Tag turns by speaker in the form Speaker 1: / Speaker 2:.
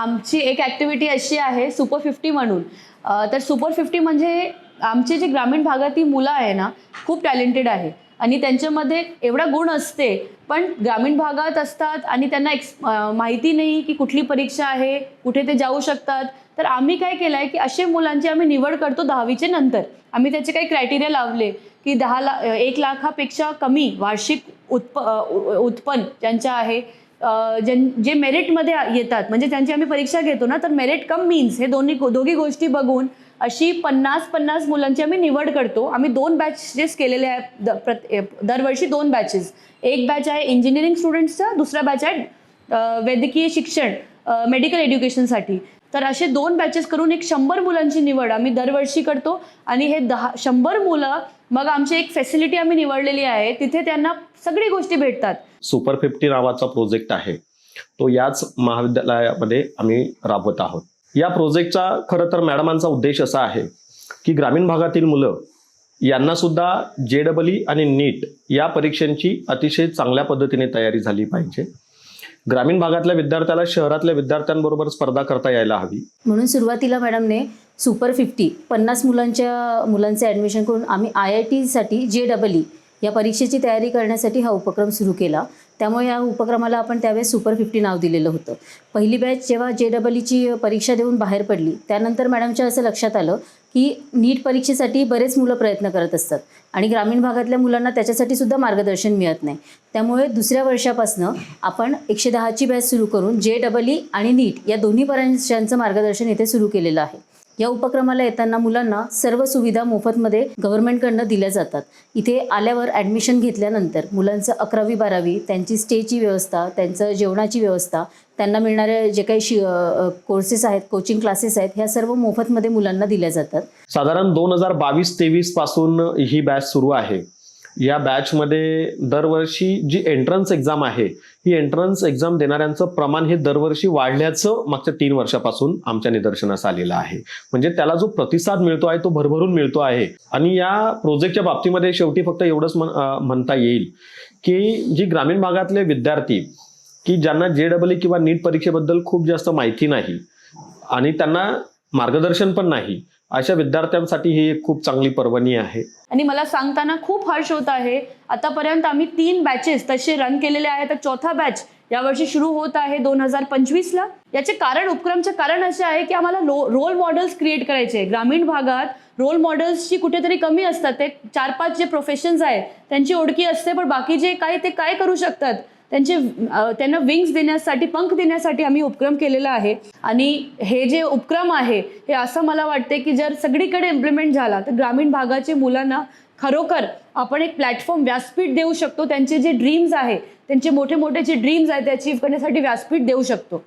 Speaker 1: आमची एक ॲक्टिव्हिटी अशी आहे सुपर फिफ्टी म्हणून. तर सुपर फिफ्टी म्हणजे आमचे जे ग्रामीण भागातील मुलं आहे ना खूप टॅलेंटेड आहे. आणि त्यांच्यामध्ये एवढा गुण असते पण ग्रामीण भागात असतात आणि त्यांना एक्स माहिती नाही की कुठली परीक्षा आहे कुठे ते जाऊ शकतात. तर आम्ही काय केलं आहे की असे मुलांची आम्ही निवड करतो दहावीचे नंतर. आम्ही त्याचे काही क्रायटेरिया लावले की दहा ला एक लाखापेक्षा कमी वार्षिक उत्प उत्पन्न ज्यांच्या आहे अ, ज्यां जे मेरिटमध्ये येतात म्हणजे त्यांची आम्ही परीक्षा घेतो ना तर मेरिट कम मीन्स हे दोन्ही दोघी गोष्टी बघून अशी पन्नास पन्नास मुलांची आम्ही निवड करतो. आम्ही दोन बॅचेस केलेले आहेत द दरवर्षी दोन बॅचेस एक बॅच आहे इंजिनिअरिंग स्टुडंट्सचा दुसरा बॅच आहे वैद्यकीय शिक्षण मेडिकल एज्युकेशनसाठी तर असे दोन बॅचेस करून एक शंभर मुलांची निवड आम्ही दरवर्षी करतो. आणि हे दहा शंभर मुलं मग आमची एक फॅसिलिटी आम्ही निवडलेली आहे. तिथे त्यांना सगळी गोष्टी भेटतात.
Speaker 2: सुपर फिफ्टी नावाचा प्रोजेक्ट आहे. तो याच महाविद्यालयामध्ये आम्ही राबवत आहोत. या प्रोजेक्टचा खरं तर मॅडमांचा उद्देश असा आहे की ग्रामीण भागातील मुलं यांना सुद्धा जे डबल ई आणि नीट या परीक्षांची अतिशय चांगल्या पद्धतीने तयारी झाली पाहिजे. ग्रामीण भागातल्या विद्यार्थ्याला शहरातल्या विद्यार्थ्यांबरोबर स्पर्धा करता यायला हवी.
Speaker 3: म्हणून सुरुवातीला मॅडमने सुपर फिफ्टी पन्नास मुलांच्या मुलांचे ॲडमिशन करून आम्ही आय आय टीसाठी जे डबल ई या परीक्षेची तयारी करण्यासाठी हा उपक्रम सुरू केला. त्यामुळे या उपक्रमाला आपण त्यावेळेस सुपर फिफ्टी नाव दिलेलं होतं. पहिली बॅच जेव्हा जे डबल ईची परीक्षा देऊन बाहेर पडली त्यानंतर मॅडमच्या असं लक्षात आलं की नीट परीक्षेसाठी बरेच मुलं प्रयत्न करत असतात. आणि ग्रामीण भागातल्या मुलांना त्याच्यासाठी सुद्धा मार्गदर्शन मिळत नाही. त्यामुळे दुसऱ्या वर्षापासनं आपण एकशे दहाची बॅच सुरू करून जे डबल ई आणि नीट या दोन्ही परीक्षांचं मार्गदर्शन इथे सुरू केलेलं आहे. या उपक्रमाला येताना मुलांना सर्व सुविधा मोफतमध्ये गव्हर्नमेंटकडनं दिल्या जातात. इथे आल्यावर ॲडमिशन घेतल्यानंतर मुलांचं अकरावी बारावी त्यांची स्टेची व्यवस्था त्यांचं जेवणाची व्यवस्था त्यांना मिळणारे जे काही शि कोर्सेस आहेत कोचिंग क्लासेस आहेत ह्या सर्व मोफतमध्ये मुलांना दिल्या जातात.
Speaker 2: साधारण दोन हजार बावीस तेवीसपासून ही बॅच सुरू आहे. या बॅचमध्ये दरवर्षी जी एंट्रन्स एक्झाम आहे ही एंट्रन्स एक्झाम देणाऱ्यांचं प्रमाण हे दरवर्षी वाढल्याचं मागच्या तीन वर्षापासून आमच्या निदर्शनास आलेलं आहे. म्हणजे त्याला जो प्रतिसाद मिळतो आहे तो भरभरून मिळतो आहे. आणि या प्रोजेक्टच्या बाबतीमध्ये शेवटी फक्त एवढंच म्हणता येईल की जी ग्रामीण भागातले विद्यार्थी की ज्यांना जे डबल किंवा नीट परीक्षेबद्दल खूप जास्त माहिती नाही आणि त्यांना मार्गदर्शन पण नाही अशा विद्यार्थ्यांसाठी ही एक खूप चांगली पर्वणी आहे.
Speaker 1: आणि मला सांगताना खूप हर्ष होत आहे. आतापर्यंत आम्ही तीन बॅचेस तसे रन केलेले आहे तर चौथा बॅच यावर्षी सुरू होत आहे दोन हजार पंचवीसला. याचे कारण उपक्रमचे कारण असे आहे की आम्हाला लो रोल मॉडेल्स क्रिएट करायचे. ग्रामीण भागात रोल मॉडेल्सची कुठेतरी कमी असतात. ते चार पाच जे प्रोफेशन्स आहेत त्यांची ओळखी असते पण बाकी जे काही ते काय करू शकतात? त्यांचे त्यांना विंग्स देण्यासाठी पंख देण्यासाठी आम्ही उपक्रम केलेला आहे. आणि हे जे उपक्रम आहे हे असं मला वाटते की जर सगळीकडे इम्प्लिमेंट झाला तर ग्रामीण भागाचे मुलांना खरोखर आपण एक प्लॅटफॉर्म व्यासपीठ देऊ शकतो. त्यांचे जे ड्रीम्स आहे त्यांचे मोठे मोठे जे ड्रीम्स आहेत ते अचीव्ह करण्यासाठी व्यासपीठ देऊ शकतो.